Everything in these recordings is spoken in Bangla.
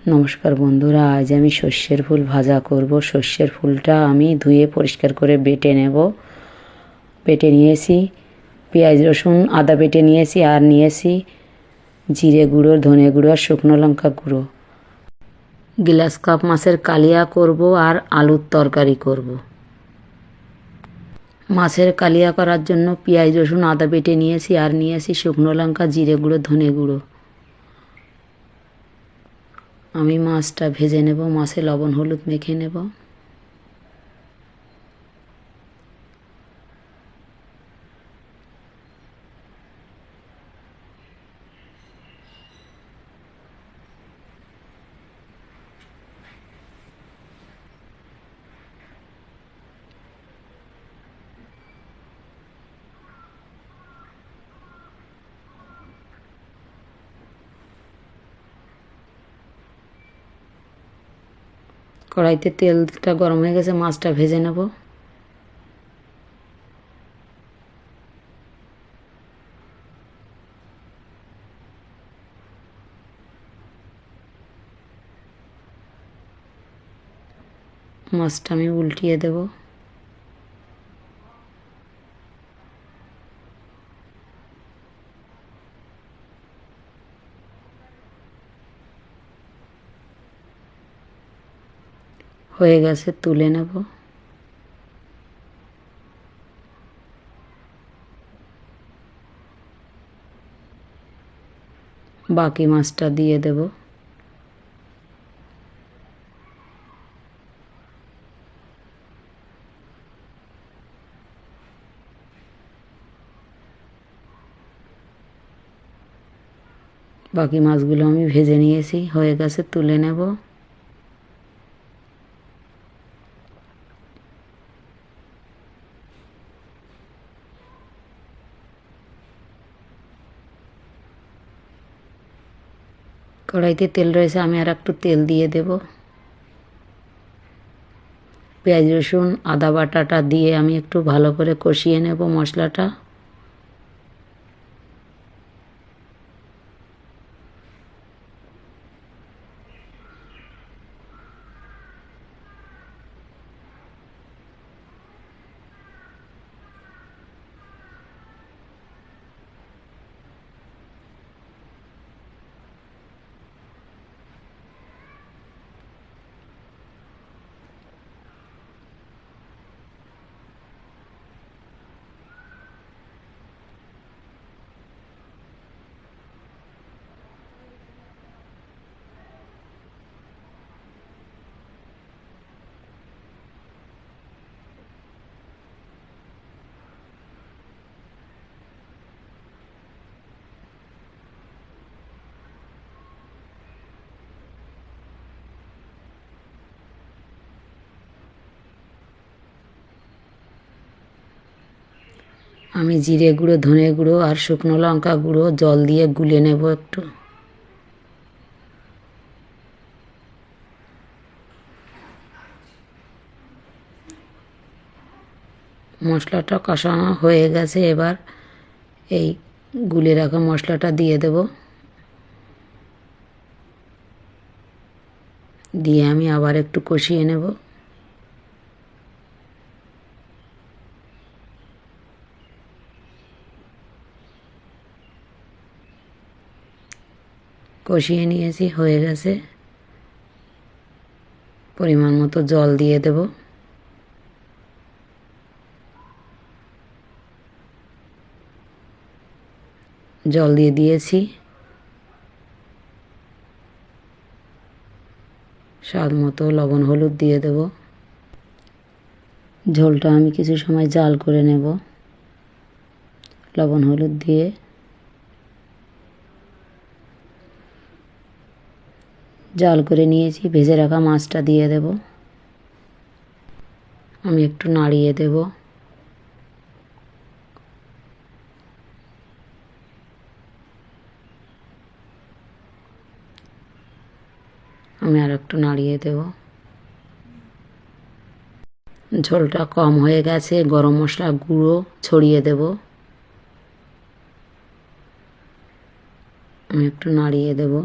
নমস্কার বন্ধুরা, আজ আমি সর্ষের ফুল ভাজা করব। সর্ষের ফুলটা আমি ধুয়ে পরিষ্কার করে বেটে নেব। বেটে নিয়েছি পেঁয়াজ, রসুন, আদা বেটে নিয়েছি আর নিয়েছি জিরে গুঁড়ো, ধনে গুঁড়ো আর শুকনো লঙ্কা গুঁড়ো। গ্লাস কাপ মাছের কালিয়া করব আর আলুর তরকারি করব। মাছের কালিয়া করার জন্য পেঁয়াজ, রসুন, আদা বেটে নিয়েছি আর নিয়েছি শুকনো লঙ্কা, জিরে গুঁড়ো, ধনে গুঁড়ো। আমি মাছটা ভেজে নেব মাছে লবণ হলুদ মেখে নেব। কড়াইতে তেলটা গরম হয়ে গেছে মাছটা ভেজে নেব। মাছটা আমি উল্টিয়ে দেব। হয়ে গেছে, তুলে নেব। বাকি মাছটা দিয়ে দেব। বাকি মাছগুলো আমি ভেজে নিয়েছি, হয়ে গেছে, তুলে নেব। কড়াইতে তেল রয়েছে, আমি আর একটু তেল দিয়ে দেব। পেঁয়াজ রসুন, আদা বাটাটা দিয়ে আমি একটু ভালো করে কষিয়ে নেব মশলাটা। আমি জিরে গুঁড়ো, ধনে গুঁড়ো আর শুকনো লঙ্কা গুঁড়ো, জল দিয়ে গুলে নেব একটু। মশলাটা কষানো হয়ে গেছে, এবার এই গুলে রাখা মশলাটা দিয়ে দেব। দিয়ে আমি আবার একটু কষিয়ে নেব। কষিয়ে নিয়েছি, হয়ে গেছে। পরিমাণ মতো জল দিয়ে দেব। জল দিয়ে দিয়েছি। স্বাদ মতো লবণ, হলুদ দিয়ে দেব। ঝোলটা আমি কিছু সময় জাল করে নেব। লবণ, হলুদ দিয়ে জাল করে নিয়েছি, ভেজে রাখা মাছটা দিয়ে দেব। আমি একটু নাড়িয়ে দেব। আমি আর একটু নাড়িয়ে দেব। ঝোলটা কম হয়ে গেছে, গরম মশলা গুঁড়ো ছড়িয়ে দেব। আমি একটু নাড়িয়ে দেবো।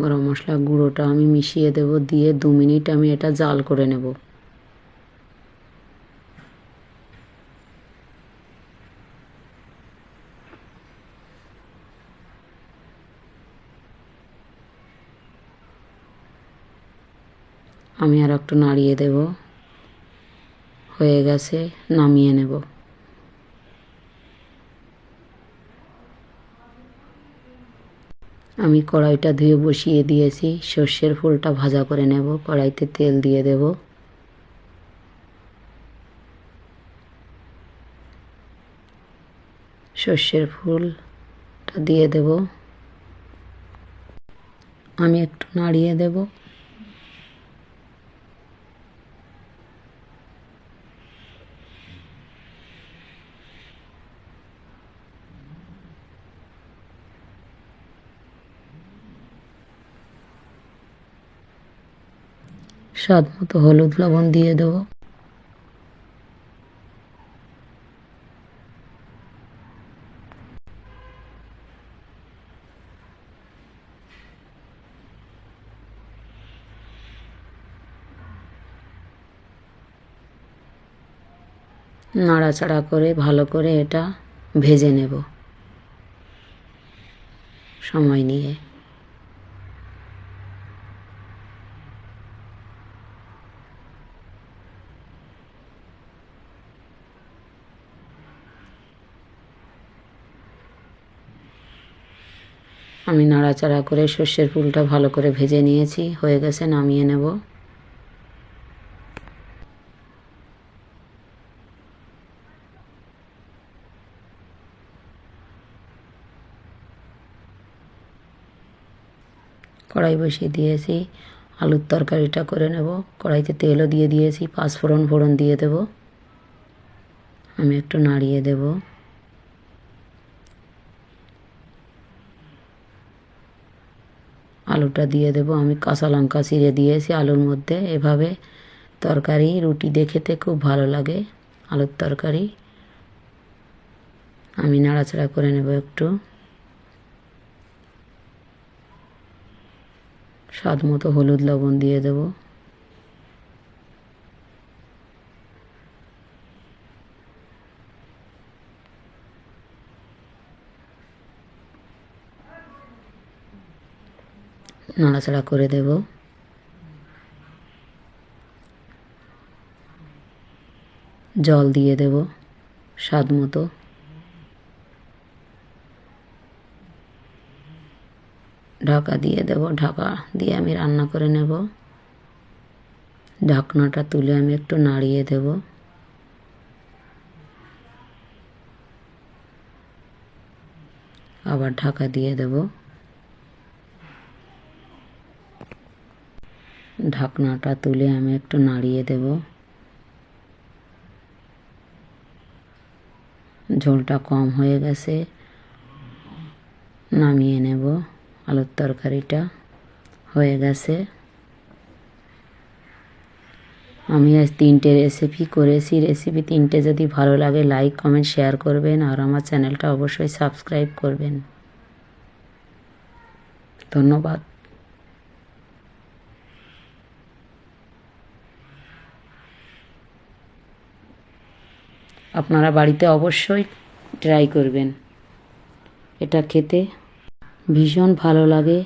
গরম মশলা গুঁড়োটা আমি মিশিয়ে দেব, দিয়ে দু মিনিট আমি এটা জাল করে নেব। আমি আর একটু নাড়িয়ে দেব। হয়ে গেছে, নামিয়ে নেব। আমি কড়াইটা ধুয়ে বসিয়ে দিয়েছি। সর্ষের ফুলটা ভাজা করে নেব। কড়াইতে তেল দিয়ে দেব। সর্ষের ফুলটা দিয়ে দেব। আমি একটু নাড়িয়ে দেব। স্বাদ মতো হলুদ লবণ দিয়ে দেব। নাড়াচাড়া করে ভালো করে এটা ভেজে নেব। সময় নিয়ে। আমি নাড়াচাড়া করে সর্ষের ফুলটা ভালো করে ভেজে নিয়েছি, হয়ে গেছে, নামিয়ে নেব। কড়াই বসিয়ে দিয়েছি, আলুর তরকারিটা করে নেব। কড়াইতে তেলও দিয়ে দিয়েছি পাঁচ ফোড়ন ফোড়ন দিয়ে দেব। আমি একটু নাড়িয়ে দেব। আলুটা দিয়ে দেব। আমি কাঁচা লঙ্কা চিড়ে দিয়েছি আলুর মধ্যে। এভাবে তরকারি, রুটি দেখেতে খেতে খুব ভালো লাগে আলুর তরকারি। আমি নাড়াচাড়া করে নেব একটু। স্বাদ মতো হলুদ লবণ দিয়ে দেব। নাড়াচাড়া করে দেব। জল দিয়ে দেব স্বাদ মতো। ঢাকা দিয়ে দেব, ঢাকা দিয়ে আমি রান্না করে নেব। ঢাকনাটা তুলে আমি একটু নাড়িয়ে দেব। আবার ঢাকা দিয়ে দেব। ঢাকনাটা তুলে আমি একটু নাড়িয়ে দেব। ঝোলটা কম হয়ে গেছে। নামিয়ে নেব। আলুর তরকারিটা হয়ে গেছে। আমি আজ তিনটে রেসিপি করেছি। রেসিপি তিনটে যদি ভালো লাগে লাইক কমেন্ট শেয়ার করবেন। আর আমার চ্যানেলটা অবশ্যই সাবস্ক্রাইব করবেন। ধন্যবাদ। আপনারা বাড়িতে অবশ্যই ট্রাই করবেন। এটা খেতে ভীষণ ভালো লাগে।